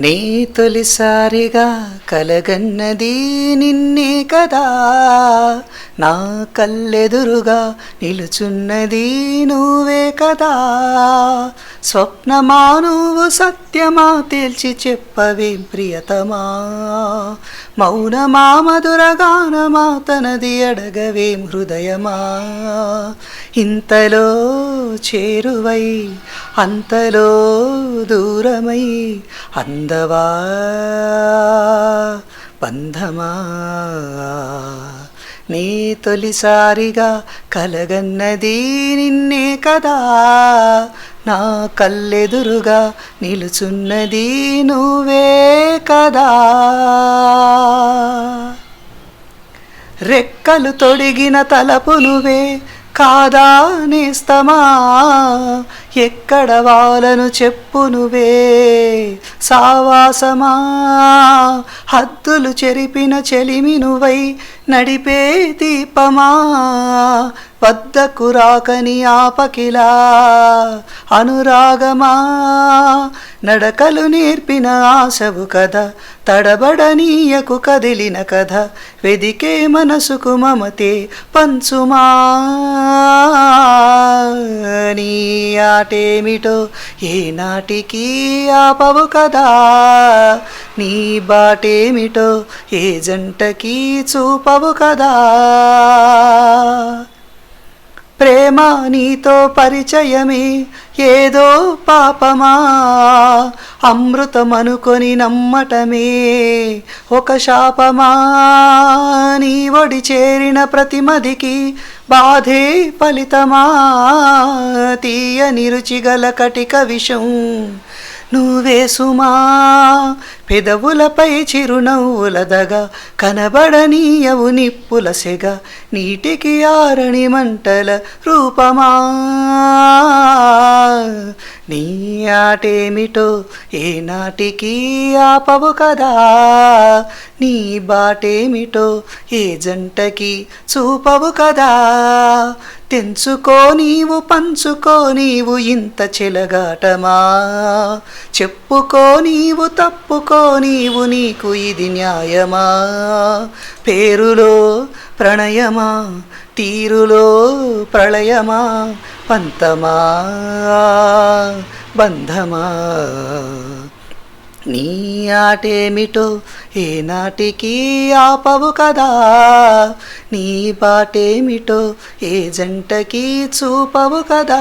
నీ తొలిసారిగా కలగన్నది నిన్నే కదా. నా కల్లెదురుగా నిలుచున్నది నువ్వే కదా. స్వప్నమా నువ్వు సత్యమా తేల్చి చెప్పవేం ప్రియతమా మౌనమా మధురగానమా తనది అడగవేం హృదయమా ఇంతలో చేరువై అంతలో దూరమై అందవా బంధమా నీ తొలిసారిగా కలగన్నది నిన్నే కదా నా కళ్ళెదురుగా నిలుచున్నది నువ్వే కదా. రెక్కలు తొడిగిన తలపు నువ్వే కాదా నేస్తమా? ఎక్కడ వాలను చెప్పు నువ్వే సావాసమా? హద్దులు చెరిపిన చెలిమి నువ్వై నడిపే దీపమా? వద్దకు రాకని ఆపకిలా? అనురాగమా? నడకలు నేర్పిన ఆశవు కథ తడబడనీయకు కదిలిన కథ? వెదికే మనసుకు మమతే పంచుమా? నీ ఆటేమిటో ఏనాటికి ఆపవు కదా. నీ బాటేమిటో ఏ జంటకి చూపవు కదా. ప్రేమ నీతో పరిచయమే ఏదో పాపమా. అమృతమనుకొని నమ్మటమే ఒక శాపమా. నీ ఒడి చేరిన ప్రతిమదికి బాధే ఫలితమా. తీయ నిరుచిగల కటిక విషం. నువ్వే సుమా. పెదవులపై చిరునవ్వులదగా కనబడనీయవు నిప్పుల సెగ. నీటికి ఆరణి మంటల రూపమా. నీ ఆటేమిటో ఏనాటికి ఆపవు కదా. నీ బాటేమిటో ఏ జంటకి చూపవు కదా. తెంచుకో నీవు పంచుకో నీవు ఇంత చెలగాటమా? చెప్పుకో నీవు తప్పుకో నీవు నీకు ఇది న్యాయమా? పేరులో ప్రణయమా తీరులో ప్రళయమా పంతమా బంధమా? నీ ఆటేమిటో ఏనాటికి ఆపవు కదా? నీ పాటేమిటో ఏ జంటకి చూపవు కదా?